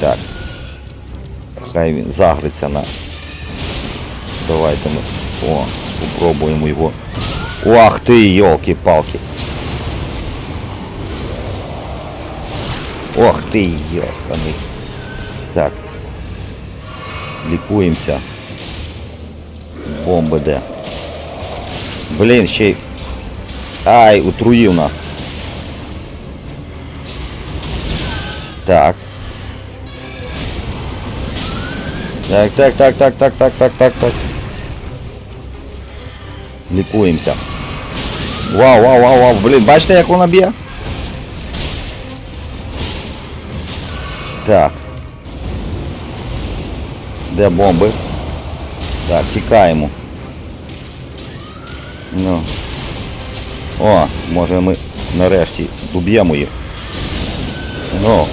Так. Хай він загриться на. Давайте ми. О, попробуємо його. Ах ти, йолки-палки. Ох ти, йоханий. Так. Лікуємося. Бомби де. Блін, ще й. Ай, утруїв нас. Так. Так, так, так, так, так, так, так, так, так. Лікуємося. Вау, вау, вау, вау. Блін, бачите, як вона б'є? Так. Де бомби? Так, тікаємо. Ну. О, може ми нарешті доб'ємо їх. Ну,